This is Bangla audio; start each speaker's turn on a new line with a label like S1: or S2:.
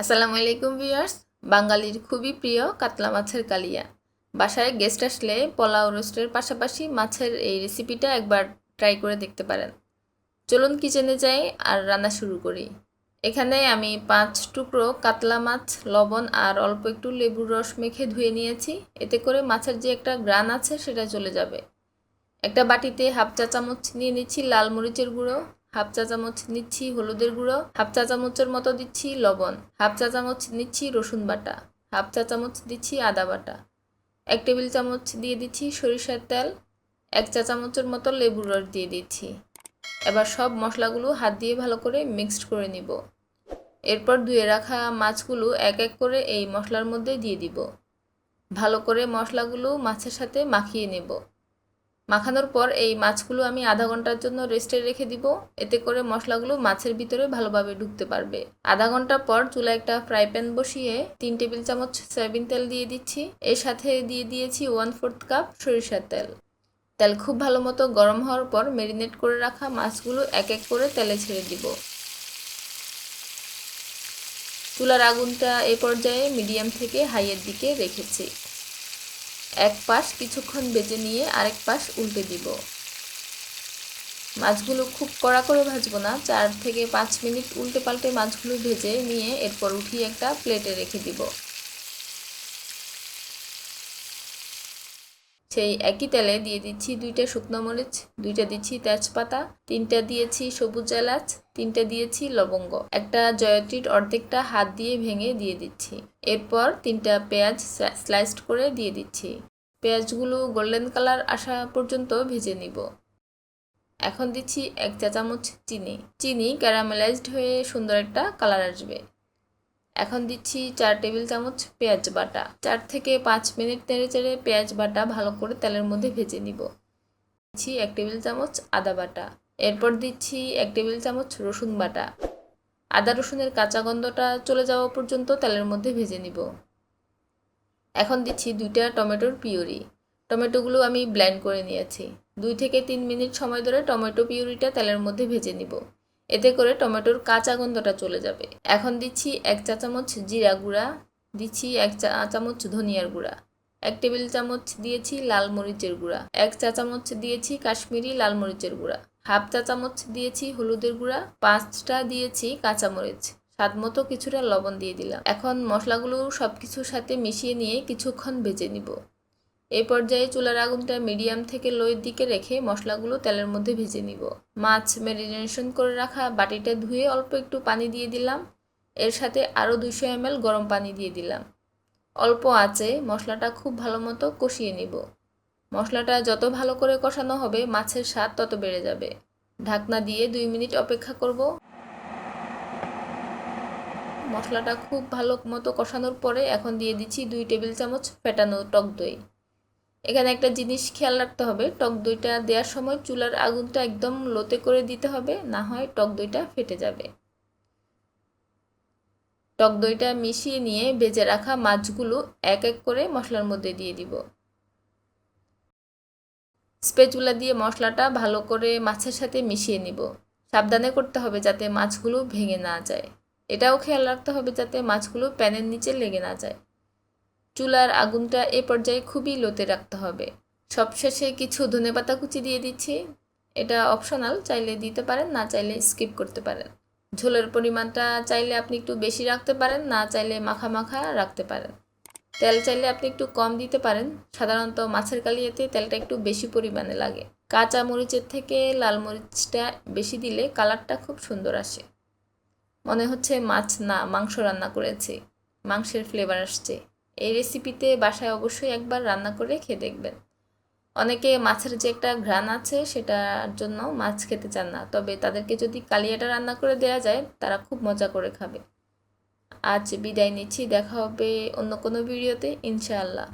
S1: আসসালামু আলাইকুম ভিউয়ার্স। বাঙালির খুবই প্রিয় কাতলা মাছের কালিয়া। বাসায় গেস্ট আসলে পোলাও রোস্টের পাশাপাশি মাছের এই রেসিপিটা একবার ট্রাই করে দেখতে পারেন। চলুন কিচেনে যাই আর রান্না শুরু করি। এখানে আমি পাঁচ টুকরো কাতলা মাছ, লবণ আর অল্প একটু লেবুর রস মেখে ধুয়ে নিয়েছি। এতে করে মাছের যে একটা গ্রান আছে সেটা চলে যাবে। একটা বাটিতে হাফ চা চামচ নিয়ে নিচ্ছি লাল মরিচের গুঁড়ো হাফ চা চামচ নিচ্ছি হলুদের গুঁড়ো, হাফ চা চামচের মতো দিচ্ছি লবণ, হাফ চা চামচ নিচ্ছি রসুন বাটা, হাফ চা চামচ দিচ্ছি আদা বাটা, এক টেবিল চামচ দিয়ে দিচ্ছি সরিষার তেল, এক চা চামচের মতো লেবুর রস দিয়ে দিচ্ছি। এবার সব মশলাগুলো হাত দিয়ে ভালো করে মিক্সড করে নিব। এরপর ধুয়ে রাখা মাছগুলো এক এক করে এই মশলার মধ্যে দিয়ে দিব। ভালো করে মশলাগুলো মাছের সাথে মাখিয়ে নেব। মাখানোর পর এই মাছগুলো আমি আধা ঘণ্টার জন্য রেস্টে রেখে দিব। এতে করে মশলাগুলো মাছের ভিতরে ভালোভাবে ঢুকতে পারবে। আধা ঘণ্টা পর চুলা একটা ফ্রাই প্যান বসিয়ে তিন টেবিল চামচ সয়াবিন তেল দিয়ে দিচ্ছি। এর সাথে দিয়ে দিয়েছি ওয়ান ফোর্থ কাপ সরিষার তেল। তেল খুব ভালো মতো গরম হওয়ার পর মেরিনেট করে রাখা মাছগুলো এক এক করে তেলে ছেড়ে দিব। চুলার আগুনটা এ পর্যায়ে মিডিয়াম থেকে হাইয়ের দিকে রেখেছি। এক পাশ কিছুক্ষণ বেজে নিয়ে আরেক পাশ উল্টে দিব। মাছগুলো খুব কড়া করে ভাজবো না, চার থেকে পাঁচ মিনিট উল্টে পাল্টে মাছগুলো ভেজে নিয়ে এরপর উঠিয়ে একটা প্লেটে রেখে দিব। সেই একই তেলে দিয়ে দিচ্ছি দুইটা শুকনো মরিচ, দুইটা দিচ্ছি তেজপাতা, তিনটা দিয়েছি সবুজ এলাচ, তিনটা দিয়েছি লবঙ্গ। একটা জয়ত্রীর অর্ধেকটা হাত দিয়ে ভেঙে দিয়ে দিচ্ছি। এরপর তিনটা পেঁয়াজ স্লাইসড করে দিয়ে দিচ্ছি। পেঁয়াজগুলো গোল্ডেন কালার আসা পর্যন্ত ভেজে নিব। এখন দিচ্ছি এক চা চামচ চিনি। চিনি ক্যারামেলাইজড হয়ে সুন্দর একটা কালার আসবে। এখন দিচ্ছি চার টেবিল চামচ পেঁয়াজ বাটা। চার থেকে পাঁচ মিনিট নেড়ে চেড়ে পেঁয়াজ বাটা ভালো করে তেলের মধ্যে ভেজে নিব। দিচ্ছি এক টেবিল চামচ আদা বাটা। এরপর দিচ্ছি এক টেবিল চামচ রসুন বাটা। আদা রসুনের কাঁচা গন্ধটা চলে যাওয়া পর্যন্ত তেলের মধ্যে ভেজে নিব। এখন দিচ্ছি দুইটা টমেটোর পিউরি। টমেটোগুলো আমি ব্ল্যান্ড করে নিয়েছি। দুই থেকে তিন মিনিট সময় ধরে টমেটো পিউরিটা তেলের মধ্যে ভেজে নিব। এতে করে টমেটোর কাঁচা গন্ধটা চলে যাবে। এখন দিচ্ছি এক চা চামচ জিরা গুঁড়া, দিচ্ছি এক চা চামচ ধনিয়ার গুঁড়া, এক টেবিল চামচ দিয়েছি লাল মরিচের গুঁড়া, এক চা চামচ দিয়েছি কাশ্মীরি লাল মরিচের গুঁড়া, হাফ চা চামচ দিয়েছি হলুদের গুঁড়া, পাঁচটা দিয়েছি কাঁচামরিচ, স্বাদ মতো কিছুটা লবণ দিয়ে দিলাম। এখন মশলাগুলো সব কিছুর সাথে মিশিয়ে নিয়ে কিছুক্ষণ ভেজে নিব। এই পর্যায়ে চুলার আগুনটা মিডিয়াম থেকে লোয়ের দিকে রেখে মশলাগুলো তেলের মধ্যে ভেজে নিব। মাছ ম্যারিনেশন করে রাখা বাটিটা ধুয়ে অল্প একটু পানি দিয়ে দিলাম। এর সাথে আরও দুশো এমএল গরম পানি দিয়ে দিলাম। অল্প আঁচে মশলাটা খুব ভালো মতো কষিয়ে নিব। মশলাটা যত ভালো করে কষানো হবে, মাছের স্বাদ তত বেড়ে যাবে। ঢাকনা দিয়ে দুই মিনিট অপেক্ষা করব। মশলাটা খুব ভালো মতো কষানোর পরে এখন দিয়ে দিচ্ছি দুই টেবিল চামচ ফেটানো টক দই। এখানে একটা জিনিস খেয়াল রাখতে হবে, টক দইটা দেওয়ার সময় চুলার আগুনটা একদম লোতে করে দিতে হবে, না হয় টক দইটা ফেটে যাবে। টক দইটা মিশিয়ে নিয়ে ভেজে রাখা মাছগুলো এক এক করে মশলার মধ্যে দিয়ে দিব। স্পেচুলা দিয়ে মশলাটা ভালো করে মাছের সাথে মিশিয়ে নিব। সাবধানে করতে হবে যাতে মাছগুলো ভেঙে না যায়। এটাও খেয়াল রাখতে হবে যাতে মাছগুলো প্যানের নিচে লেগে না যায়। চুলার আগুনটা এ পর্যায়ে খুবই লোতে রাখতে হবে। সবশেষে কিছু ধনেপাতা কুচি দিয়ে দিচ্ছি। এটা অপশনাল চাইলে দিতে পারেন, না চাইলে স্কিপ করতে পারেন। ঝোলের পরিমাণটা চাইলে আপনি একটু বেশি রাখতে পারেন, না চাইলে মাখা মাখা রাখতে পারেন। তেল চাইলে আপনি একটু কম দিতে পারেন। সাধারণত মাছের কালিয়াতে তেলটা একটু বেশি পরিমাণে লাগে। কাঁচা মরিচের থেকে লাল মরিচটা বেশি দিলে কালারটা খুব সুন্দর আসে। মনে হচ্ছে মাছ না, মাংস রান্না করেছি। মাংসের ফ্লেভার আসছে। এই রেসিপিতে বাসায় অবশ্যই একবার রান্না করে খেয়ে দেখবেন। অনেকে মাছের যে একটা ঘ্রাণ আছে সেটার জন্য মাছ খেতে চান না, তবে তাদেরকে যদি কালিয়াটা রান্না করে দেওয়া যায়, তারা খুব মজা করে খাবে। আজ বিদায় নিচ্ছি, দেখা হবে অন্য কোনো ভিডিওতে ইনশাআল্লাহ।